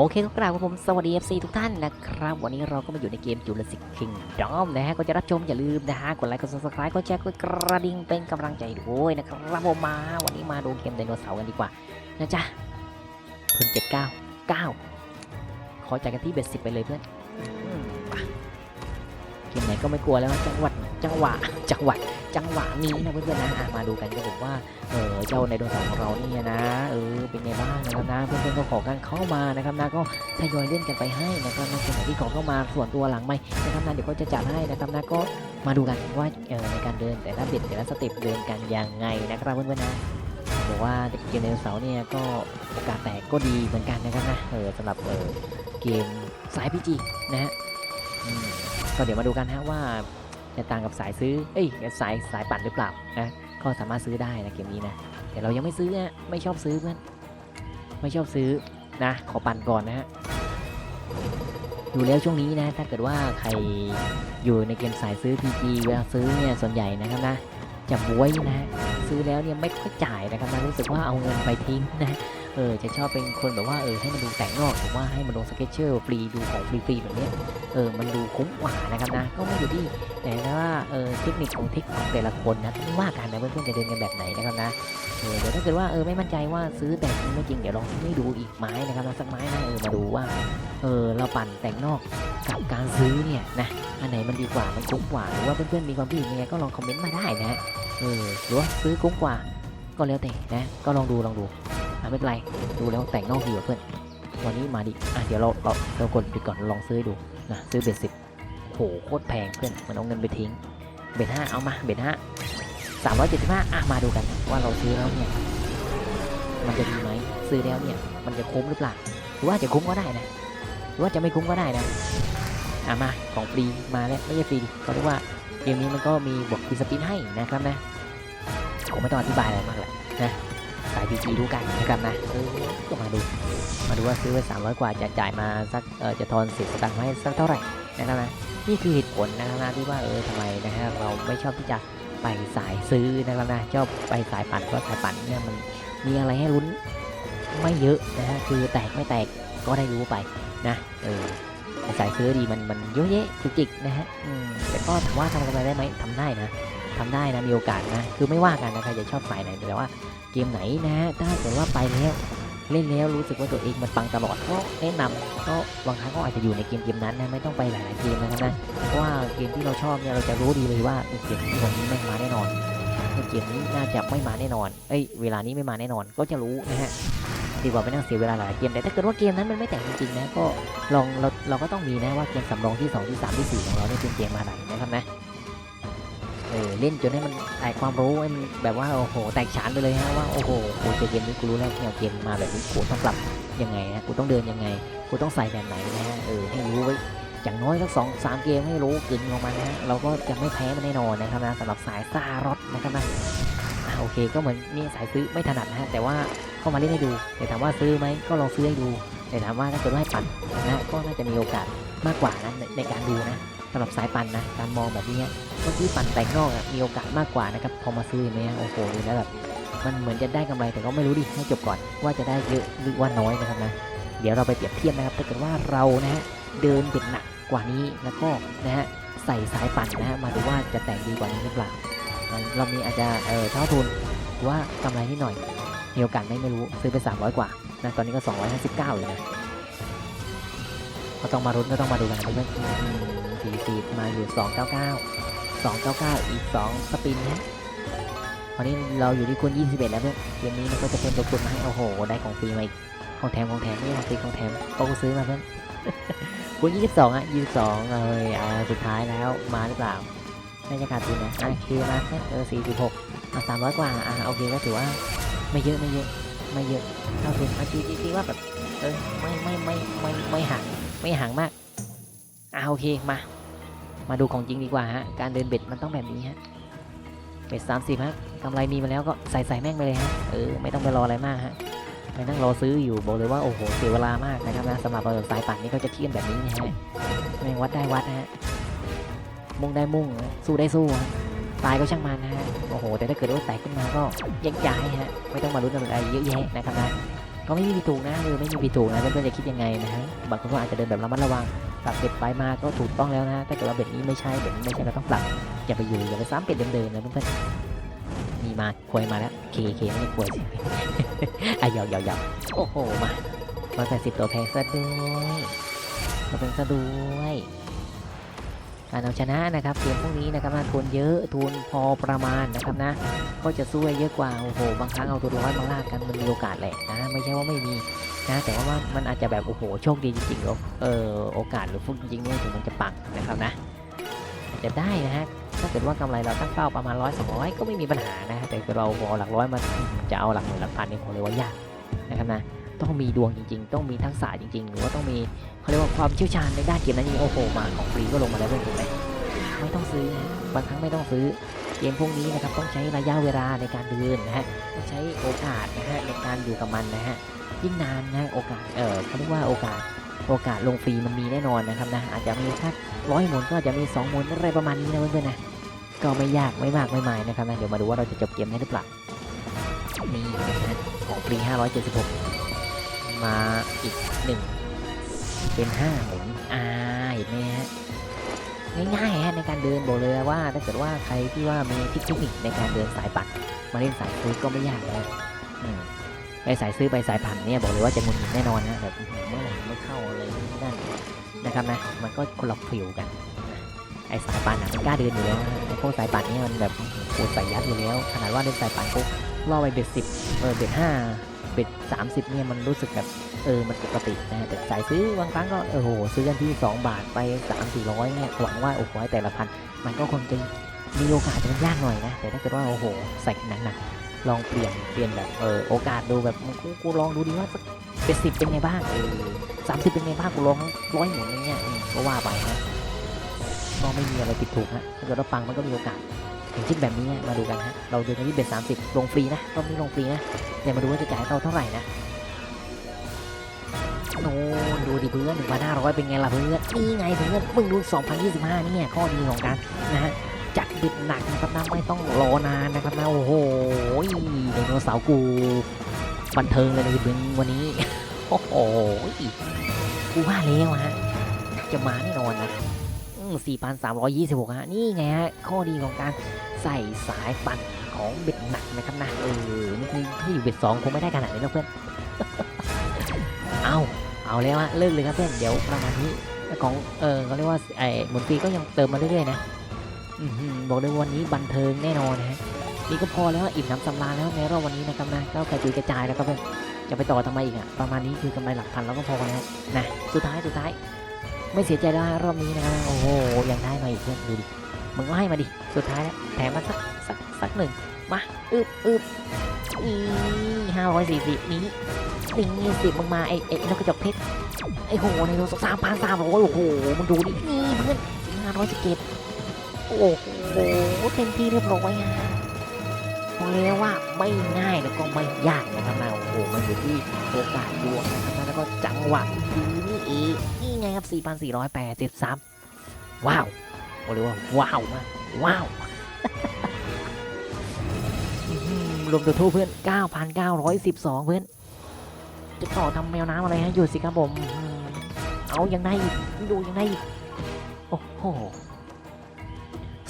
โอเคก็กล่าวว่าผมสวัสดี FC ทุกท่านนะครับ วันนี้เราก็มาอยู่ในเกม Jurassic Kingdom นะฮะก็จะรับชมอย่าลืมนะฮะ กดไลค์ กด subscribe กดแชร์ กดกระดิ่งเป็นกำลังใจด้วยนะครับผมมา วันนี้มาดูเกมไดโนเสาร์กันดีกว่านะจ๊ะเพิ่งเจ็ดเก้าเก้าขอจ่ายกันที่เบสิบไปเลยเพื่อนเกมไหนก็ไม่กลัวแล้วนะจังหวัด จังหวะจังหวัดจังหวะนี้นะเพื่อนๆนะมาดูกันก็ผมว่าเออเจ้าไดโนเสาของเราเนี่ยนะเออเป็นไงบ้างนะครับนะเพื่อนๆก็ขอกันเข้ามานะครับนะก็ทยอยเล่นกันไปให้นะครับนะคนไหนที่ขอเข้ามาส่วนตัวหลังไม่นะครับนะเดี๋ยวก็จะจัดให้นะครับนะก็มาดูกันว่าเออในการเดินแต่ละเด็ดแต่ละสเต็ปเดินกันยังไงนะครับเพื่อนๆนะบอกว่าเกมไดโนเสาเนี่ยก็โอกาสแตกก็ดีเหมือนกันนะครับนะเออสำหรับเออเกมสายพีจีนะฮะก็เดี๋ยวมาดูกันฮะว่า จะต่างกับสายซื้อ เอ้ยสายสายปั่นหรือเปล่านะก็สามารถซื้อได้นะเกมนี้นะ แต่เรายังไม่ซื้อนะไม่ชอบซื้อเพื่อนไม่ชอบซื้อนะ ขอปั่นก่อนนะฮะดูแล้วช่วงนี้นะถ้าเกิดว่าใครอยู่ในเกมสายซื้อ PG เวลาซื้อเนี่ยส่วนใหญ่นะครับนะจะบวยนะฮะซื้อแล้วเนี่ยไม่ค่อยจ่ายนะครับนะรู้สึกว่าเอาเงินไปทิ้งนะเออจะชอบเป็นคนแบบว่าเออให้มันดูแต่งนอกหรือว่าให้มันลงสเก็ตเชอร์ฟรีดูของฟรีๆแบบนี้เออมันดูคุ้มกว่านะครับนะก็ไม่อยู่ที่แต่ว่าเออเทคนิคของเทคของแต่ละคนนะต้องว่ากันนะเพื่อนๆจะเดินกันแบบไหนนะครับนะเออเดี๋ยวถ้าเกิดว่าเออไม่มั่นใจว่าซื้อแต่จริงไม่จริงเดี๋ยวลองให้ดูอีกไม้นะครับนะสักไม้นะเออมาดูว่าเออเราปั่นแต่งนอกกับการซื้อเนี่ยนะอันไหนมันดีกว่ามันคุ้มกว่าหรือว่าเพื่อนๆมีความคิดเห็นยังไงก็ลองคอมเมนต์มาได้นะเออหรือว่าซื้อคุ้มกว่าก็แล้วแต่นะก็ลองดูลองดู ไม่เป็นไร ดูแล้วแต่งนอกดีกว่าเพื่อน วันนี้มาดิ อะเดี๋ยวเราเราเรากดปิดก่อนลองซื้อดูนะซื้อเบ็ดสิบโหโคตรแพงเพื่อนมันเอาเงินไปทิ้ง เบ็ดห้าเอามาเบ็ดห้าสามร้อยเจ็ดสิบห้าอะมาดูกันว่าเราซื้อแล้วเนี่ยมันจะดีไหมซื้อแล้วเนี่ยมันจะคุ้มหรือเปล่าหรือว่าจะคุ้มก็ได้นะหรือว่าจะไม่คุ้มก็ได้นะอะมาของฟรีมาแล้วไม่ใช่ฟรีดิก็เรียกว่าเกมนี้มันก็มีบวกฟรีสปินให้นะครับนะผมไม่ต้องอธิบายอะไรมากแหละนะ สายพีจีรู้กันนะครับนะเออมาดูมาดูว่าซื้อไป300กว่าจะจ่ายมาสักเออจะทอนสิบสตางค์ให้สักเท่าไหร่นะครับนะนี่คือเหตุผลนะครับนะที่ว่าเออทำไมนะฮะเราไม่ชอบที่จะไปสายซื้อนะครับนะชอบไปสายปั่นเพราะสายปั่นเนี่ยมันมีอะไรให้ลุ้นไม่เยอะนะฮะคือแตกไม่แตกก็ได้รู้ไปนะเออสายซื้อดีมันมันเยอะแยะจุกจิกนะฮะอืมแต่ก็ถามว่าทำกำไรได้ไหมทำได้นะ ทำได้นะมีโอกาสนะ คือไม่ว่ากันนะใครจะชอบสายไหนแต่ว่าเกมไหนนะฮะถ้าเกิดว่าไปแล้วเล่นแล้วรู้สึกว่าตัวเองมันปังตลอดก็แนะนำก็บางครั้งก็อาจจะอยู่ในเกมเกมนั้นนะไม่ต้องไปหลายๆเกมนะครับนะเพราะว่าเกมที่เราชอบเนี่ยเราจะรู้ดีเลยว่าเกมนี้วันนี้ไม่มาแน่นอนเกมนี้น่าจะไม่มาแน่นอนเอ้ยเวลานี้ไม่มาแน่นอนก็จะรู้นะฮะดีกว่าไปนั่งเสียเวลาหลายเกมแต่ถ้าเกิดว่าเกมนั้นมันไม่แต่งจริงๆนะก็ลองเราเราก็ต้องมีนะว่าเกมสำรองที่ 2 ที่ 3 ที่ 4 ของเราเนี่ยเป็นเกมอะไรนะครับนะ ออเล่นจนให้มันแตกความรู้ให้มันแบบว่าโอ้โหแตกฉานไปเลยฮะว่าโอ้โหกูเจอเกมนี้กูรู้แล้วแนวเกมมาแบบนี้กูต้องปรับยังไงนะกูต้องเดินยังไงกูต้องใส่แบบไหนนะฮะเออให้รู้ไว้อย่างน้อยสักสองสามเกมให้รู้กลืนลงมานะฮะเราก็จะไม่แพ้มันแน่นอนนะครับนะสำหรับสายซารอตนะครับนะอะโอเคก็เหมือนนี่สายซื้อไม่ถนัดนะฮะแต่ว่าเข้ามาเล่นให้ดูแต่ถามว่าซื้อไหมก็ลองซื้อให้ดูแต่ถามว่าถ้าเกิดว่าให้ปั่นนะก็น่าจะมีโอกาสมากกว่านะในในการดูนะ สำหรับสายปั่นนะการมองแบบนี้เมื่อกี้ปั่นแต่งนอกอะมีโอกาสมากกว่านะครับพอมาซื้อเห็นไหมโอ้โหดูแล้วแบบมันเหมือนจะได้กำไรแต่ก็ไม่รู้ดิให้จบก่อนว่าจะได้เยอะหรือว่าน้อยนะครับนะเดี๋ยวเราไปเปรียบเทียบนะครับถ้าเกิดว่าเรานะฮะเดินเบ็ดหนักกว่านี้แล้วก็นะฮะใส่สายปั่นนะฮะมาดูว่าจะแต่งดีกว่านี้หรือเปล่าเรามีอาจจะเออเท่าทุนหรือว่ากำไรนิดหน่อยมีโอกาสไม่ไม่รู้ซื้อไป 300 กว่านะตอนนี้ก็ 259อยู่นะก็ต้องมารุ้นก็ต้องมาดูกันนะเพื่อน สี่สีมาอยู่ 299 299 อีก 2 สปินนะตอนนี้เราอยู่ที่คุณ21 แล้วเพื่อนเกมนี้มันก็จะเป็นตัวคุณมาให้โอ้โห ได้ของฟรีมาอีก ของแถมของแถมนี่ของฟรีของแถมก็ซื้อมาเพื่อนคุณ22อะ22เลยอ่าสุดท้ายแล้วมาหรือเปล่าน่าจะขาดทุนนะอะเคมาเออ46อะ300 กว่าอะโอเคก็ถือว่าไม่เยอะไม่เยอะไม่เยอะเท่าทุนอะตีตีตีว่าแบบเออไม่ไม่ไม่ไม่ไม่ห่างไม่ห่างมากอะโอเคมา มาดูของจริงดีกว่าฮะ การเดินเบ็ดมันต้องแบบนี้ฮะ เบ็ด30ฮะกำไรมีมาแล้วก็ใส่ใส่แม่งไปเลยฮะ เออ ไม่ต้องไปรออะไรมากฮะ ไปนั่งรอซื้ออยู่ บอกเลยว่าโอ้โห เสียเวลามากนะครับนะสำหรับเราสายปั่นนี่ก็จะเที่ยนแบบนี้นะฮะแม่งวัดได้วัดฮะ มุ่งได้มุ่ง สู้ได้สู้ฮะตายก็ช่างมันนะฮะ โอ้โห แต่ถ้าเกิดว่าแตกขึ้นมาก็แยกย้ายฮะ ไม่ต้องมาลุ้นอะไรเยอะแยะนะครับนะก็ไม่มีผิดถูกนะเออไม่มีผิดถูกนะเพื่อนๆจะคิดยังไงนะฮะ บางคนก็อาจจะเดินแบบระมัดระวัง ปรับเบ็ดไปมาก็ถูกต้องแล้วนะถ้าเกิดว่าเบ็ดนี้ไม่ใช่เบ็ดนี้ไม่ใช่ก็ต้องปรับอย่าไปอยู่อย่าไปซ้ำเบ็ดเดิมๆนะเพื่อนๆมีมาควยมาแล้วเคเคไม่ได้ควยสิอะหยอกหยอกหยอกโอ้โหมาร้อยแปดสิบตัวแพงซะด้วยตัวแพงซะด้วยการเอาชนะนะครับเกมพวกนี้นะครับนะทุนเยอะทุนพอประมาณนะครับนะ ก็จะสู้ได้เยอะกว่าโอ้โหบางครั้งเอาตัวร้อยมาลากกันมันมีโอกาสแหละนะไม่ใช่ว่าไม่มี นะแต่ว่ามันอาจจะแบบโอ้โหโชคดีจริงๆหรอเออโอกาสหรือฟุกจริงๆด้วยถึงมันจะปังนะครับนะอาจจะได้นะฮะถ้าเกิดว่ากำไรเราตั้งเป้าประมาณร้อยสองร้อยก็ไม่มีปัญหานะแต่เราพอหลักร้อยมาจะเอาหลักหมื่นหลักพันนี่ผมเลยว่ายากนะครับนะต้องมีดวงจริง ๆ ต้องมีทักษะจริง ๆ หรือว่าต้องมีเขาเรียกว่าความเชี่ยวชาญในด้านเกมนั้นจริงโอ้โหมาของฟรีก็ลงมาแล้วเพื่อนถูกไหมไม่ต้องซื้อบางครั้งไม่ต้องซื้อ เกมพวกนี้นะครับต้องใช้ระยะเวลาในการเดินนะฮะต้องใช้โอกาสนะฮะในการอยู่กับมันนะฮะยิ่งนานนะโอกาสเออเขาเรียกว่าโอกาสโอกาสลงฟรีมันมีแน่นอนนะครับนะอาจจะมีแค่ร้อยหมุนก็อาจจะมี2หมุนอะไรประมาณนี้นะเพื่อนๆนะก็ไม่ยากไม่มากไม่หมายนะครับนะเดี๋ยวมาดูว่าเราจะจบเกมได้หรือเปล่านี่นะฮะของฟรี576 มาอีกหนึ่งเป็น 5 หมุนอ่าเห็นไหมฮะ ง่ายๆฮะในการเดินบอกเลยว่าถ้าเกิดว่าใครที่ว่ามีเทคนิคในการเดินสายปัดมาเล่นสายซื้อก็ไม่ยากนะอืมไปสายซื้อไปสายผ่านเนี่ยบอกเลยว่าจะงุนงิดแน่นอนนะแบบเมื่อไหร่ไม่เข้าอะไรนี่นั่นนะครับนะมันก็คนละฟิลกัน ไอ้สายปั่นอะมันกล้าเดินอยู่แล้วพวกสายปั่นนี่มันแบบโอ้ใส่ยัดอยู่แล้ว ขนาดว่าเล่นสายปั่นปุ๊บล่อไปเบ็ดสิบเออเบ็ดห้าเบ็ดสามสิบเนี่ยมันรู้สึกแบบ เออมันปกตินะแต่สายซื้อบางครั้งก็เออโหซื้อกันที่ 2 บาทไป3 4 0 0เนี่ยหวังว่าโอ้โหแต่ละพันมันก็คงจะมีโอกาสจะมันยากหน่อยนะ แต่ถ้าเกิดว่าโอ้โหใส่หนักๆลองเปลี่ยนเปลี่ยนแบบเออโอกาสดูแบบกูกูลองดูดีว่าสักเป็นสิบเป็นไงบ้างเออสามสิบเป็นไงบ้างกูลองร้อยหมุนอะไรเงี้ยก็ว่าไปนะก็ไม่มีอะไรผิดถูกฮะถ้าเกิดว่าปังมันก็มีโอกาสอย่างเช่นแบบนี้มาดูกันฮะเราดูกันที่เบ็ดสามสิบลงฟรีนะรอบนี้ลงฟรีนะเดี๋ยวมาดูว่าจะจ่ายเราเท่าไหร่นะ โน่นดูดิเพื่อนหนึ่งพันห้าร้อยเป็นไงล่ะเพื่อนนี่ไงเพื่อนมึงดูสองพันยี่สิบห้านี่ยข้อดีของการนะฮะจัดบิดหนักนะครับนะไม่ต้องรอนานนะครับนะโอ้โหไดโนเสาร์กูบันเทิงเลยนะบึงวันนี้โอ้โหกูว่าแล้วฮะจะมาแน่นอนนะสี่พันสามร้อยยี่สิบหกฮะนี่ไงฮะข้อดีของการใส่สายปั่นของเบ็ดหนักนะครับนะเออนี่คือถ้าอยู่เบ็ดสองคงไม่ได้ขนาดนี้นะเพื่อน เอาเอาแล้วฮะเลิกเลยครับเพื่อนเดี๋ยวประมาณนี้ของเออเขาเรียกว่าไอ้หมุนฟรีก็ยังเติมมาเรื่อยๆนะอือหือบอกเลยวันนี้บันเทิงแน่นอนนะฮะนี่ก็พอแล้วอิ่มน้ำสำราญแล้วในรอบวันนี้นะครับนะก็กระจุยกระจายแล้วครับเพื่อนจะไปต่อทำไมอีกอะประมาณนี้คือกำไรหลักพันแล้วก็พอแล้วนะสุดท้ายสุดท้ายไม่เสียใจแล้วรอบนี้นะครับโอ้โหยังได้มาอีกเพื่อนดูดิมึงก็ให้มาดิสุดท้ายแล้วแถมมาสักสักสักหนึ่งมาอึบอึบนี่ห้าร้อยสี่สิบนี้ นี่สิบมึงมาไอ้ไอ้นกกระจอกเพชรไอ้โหในโลสามพันสามร้อยโอ้โหมึงดูดินี่เพื่อนห้าร้อยสิบเจ็ดโอ้โหเต็มที่เรียบร้อยฮะบอกเลยว่าไม่ง่ายแล้วก็ไม่ยากนะครับนะโอ้โหมันอยู่ที่โอกาสดวงนะครับนะแล้วก็จังหวะดีนี่เองนี่ไงครับ 4,483 ว้าวบอกเลยว่าว้าวมากว้าวรวมตัวทูปเพื่อน 9,912 เพื่อน จะต่อทำแมวน้ำอะไรฮะอยู่สิครับผมอื้อหือเอายังได้อีกดูยังได้อีกโอ้โห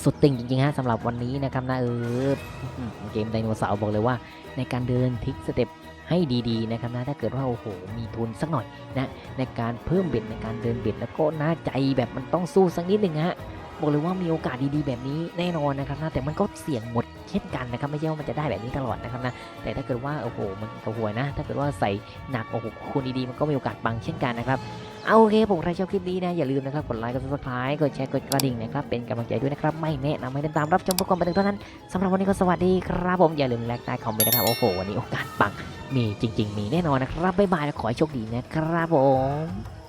สุดติ่งจริงๆฮะสำหรับวันนี้นะครับนะเออเกมไดโนเสาร์บอกเลยว่า ในการเดินทิกสเต็ปให้ดีๆนะครับนะถ้าเกิดว่าโอ้โหมีทุนสักหน่อยนะในการเพิ่มเบ็ดในการเดินเบ็ดแล้วก็น่าใจแบบมันต้องสู้สักนิดหนึ่งฮะบอกเลยว่ามีโอกาสดีๆแบบนี้แน่นอนนะครับนะแต่มันก็เสี่ยงหมด เช่นกันนะครับไม่ใช่ว่ามันจะได้แบบนี้ตลอดนะครับนะแต่ถ้าเกิดว่าโอ้โหมันกระหวยนะ ถ้าเกิดว่าใส่หนักโอ้โหคูณดีๆมันก็มีโอกาสบังเช่นกันนะครับเอาโอเคผมใครชอบคลิปนี้นะอย่าลืมนะครับกดไลค์กด subscribe กดแชร์กดกระดิ่งนะครับเป็นกำลังใจด้วยนะครับไม่แนะนำให้ติดตามรับชมเพื่อความบันเทิงเท่านั้นสำหรับวันนี้ก็สวัสดีครับผมอย่าลืมแลกใต้คอมเมนต์นะครับโอ้โหวันนี้โอกาสปังมีจริง ๆ มีแน่นอนนะครับบ๊ายบายและขอให้โชคดีนะครับผม